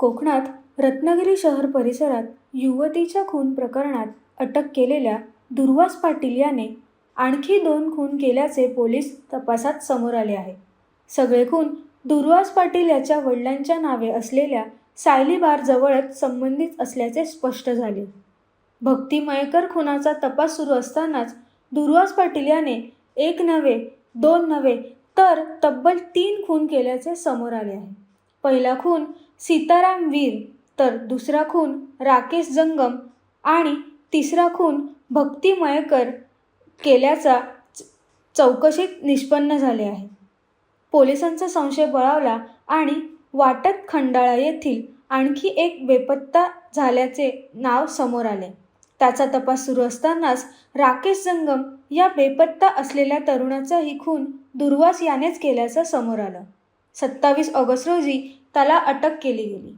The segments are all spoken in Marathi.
कोकणात रत्नागिरी शहर परिसरात युवतीच्या खून प्रकरणात अटक केलेल्या दुर्वास पाटील याने आणखी दोन खून केल्याचे पोलीस तपासात समोर आले आहे. सगळे खून दुर्वास पाटील याच्या वडिलांच्या नावे असलेल्या सायली बारजवळच संबंधित असल्याचे स्पष्ट झाले. भक्ती मयेकर खुनाचा तपास सुरू असतानाच दुर्वास पाटील याने एक नव्हे दोन नव्हे तर तब्बल तीन खून केल्याचे समोर आले आहे. पहिला खून सीताराम वीर तर दुसरा खून राकेश जंगम आणि तिसरा खून भक्ती मयेकर केल्याचा च- चौकशीत निष्पन्न झाले आहे. पोलिसांचा संशय बळावला आणि वाटत खंडाळा येथील आणखी एक बेपत्ता झाल्याचे नाव समोर आले. त्याचा तपास सुरू असतानाच राकेश जंगम या बेपत्ता असलेल्या तरुणाचाही खून दुर्वास यानेच केल्याचं समोर आलं. सत्तावीस ऑगस्ट रोजी त्याला अटक केली गेली.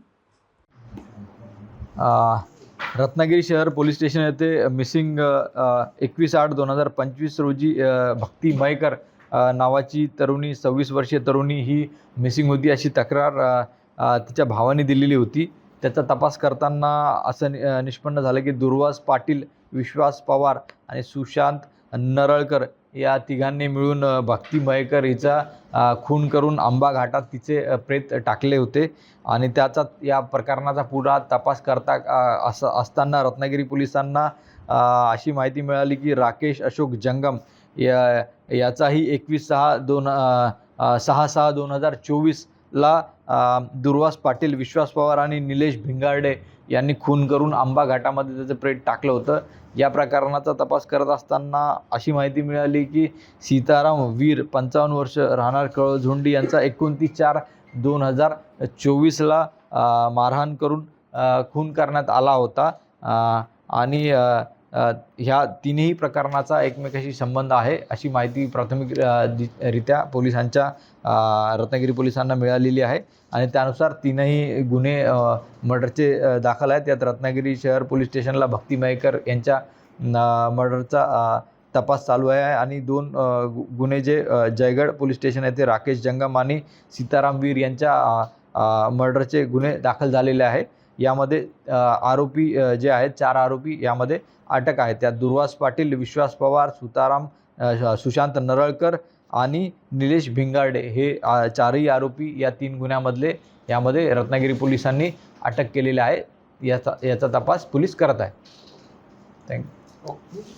रत्नागिरी शहर पोलीस स्टेशन येथे मिसिंग एकवीस आठ दोन हजार पंचवीस रोजी भक्ती मयकर नावाची तरुणी सव्वीस वर्षीय तरुणी ही मिसिंग होती अशी तक्रार तिच्या भावाने दिलेली होती. त्याचा तपास करताना असं निष्पन्न झालं की दुर्वास पाटील विश्वास पवार आणि सुशांत नरळकर या तिघांनी मिळून भक्ती मयकर हिचा खून करून आंबा घाटात तिचे प्रेत टाकले होते. आणि त्याचा या प्रकरणाचा पुरा तपास करता असं असताना रत्नागिरी पोलिसांना अशी माहिती मिळाली की राकेश अशोक जंगम या याचाही एकवीस सहा दोन सहा सहा दोन हजार चोवीसला दुर्वास पाटील विश्वास पवार आणि निलेश भिंगारडे यांनी खून करून आंबा घाटामध्ये त्याचं प्रेत टाकलं होतं. या प्रकरणाचा तपास करत असताना अशी माहिती मिळाली की सीताराम वीर पंचावन्न वर्ष राहणार कळझोंडी यांचा एकोणतीस चार दोन हजार चोवीसला मारहाण करून खून करण्यात आला होता. आणि ह्या तिन्ही प्रकरणाचा एकमेकाशी संबंध आहे अशी माहिती प्राथमिक दि- रित्या पोलिसांच्या रत्नागिरी पोलिसांना मिळालेली आहे. आणि त्यानुसार तीनही गुन्हे मर्डरचे दाखल आहेत. यात रत्नागिरी शहर पोलीस स्टेशनला भक्ती मयेकर यांच्या मर्डरचा तपास चालू आहे. आणि दोन गु- गुन्हे जे जयगड पोलीस स्टेशन येथे राकेश जंगम आणि सीताराम वीर यांच्या मर्डरचे गुन्हे दाखल झालेले आहे. यामध्ये आरोपी जे आहेत चार आरोपी यामध्ये अटक आहे त्यात दुर्वास पाटील विश्वास पवार सुताराम सुशांत नरळकर आणि निलेश भिंगारडे हे चारही आरोपी या तीन गुन्ह्यामधले यामध्ये रत्नागिरी पोलिसांनी अटक केलेली आहे. याचा याचा तपास पोलीस करत आहे थँक्यू